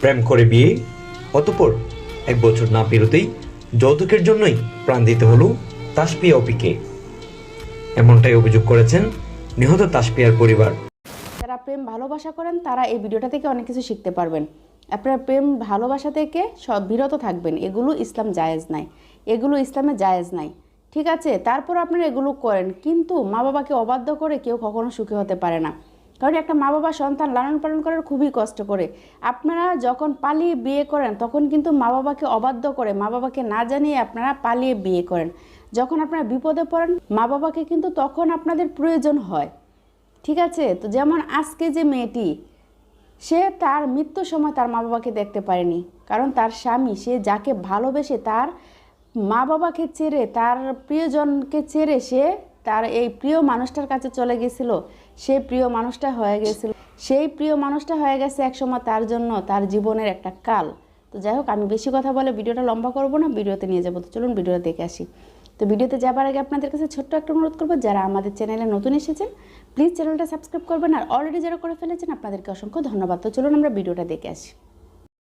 প্রেম করে বিয়ে, অতপর এক বছর না পেরোতেই যৌতুকের জন্যই প্রাণ দিতে হলো তাসপিয়া অপিকে। এমনটাই অভিযোগ করেছেন নিহত তাসপিয়ার পরিবার। যারা প্রেম ভালোবাসা করেন, তারা এই ভিডিওটা থেকে অনেক কিছু শিখতে পারবেন। আপনারা প্রেম ভালোবাসা থেকে সব বিরত থাকবেন, এগুলো ইসলাম জায়েজ নাই। এগুলো ইসলামে জায়েজ নাই। ঠিক আছে, তারপর আপনারা এগুলো করেন, কিন্তু মা বাবাকে অবাধ্য করে কেউ কখনো সুখী হতে পারে না। কারণ একটা মা বাবা সন্তান লালন পালন করার খুবই কষ্ট করে। আপনারা যখন পালিয়ে বিয়ে করেন, তখন কিন্তু মা বাবাকে অবাধ্য করে, মা বাবাকে না জানিয়ে আপনারা পালিয়ে বিয়ে করেন। যখন আপনারা বিপদে পড়েন, মা বাবাকে কিন্তু তখন আপনাদের প্রয়োজন হয়। ঠিক আছে? তো যেমন আজকে যে মেয়েটি, সে তার মৃত্যুর সময় তার মা বাবাকে দেখতে পারেনি। কারণ তার স্বামী, সে যাকে ভালোবেসে তার মা বাবাকে ছেড়ে, তার প্রিয়জনকে ছেড়ে সে তার এই প্রিয় মানুষটার কাছে চলে গেছিল, সে প্রিয় মানুষটা হয়ে গেছিল। সেই প্রিয় মানুষটা হয়ে গেছে একসময় তার জন্য তার জীবনের একটা কাল। তো যাই হোক, আমি বেশি কথা বলে ভিডিওটা লম্বা করব না, ভিডিওতে নিয়ে যাব। তো চলুন ভিডিওটা দেখে আসি। তো ভিডিওতে যাবার আগে আপনাদের কাছে ছোট্ট একটা অনুরোধ করব, যারা আমাদের চ্যানেলে নতুন এসেছেন প্লিজ চ্যানেলটা সাবস্ক্রাইব করবেন। আর অলরেডি যারা করে ফেলেছেন, আপনাদেরকে অসংখ্য ধন্যবাদ। তো চলুন আমরা ভিডিওটা দেখে আসি।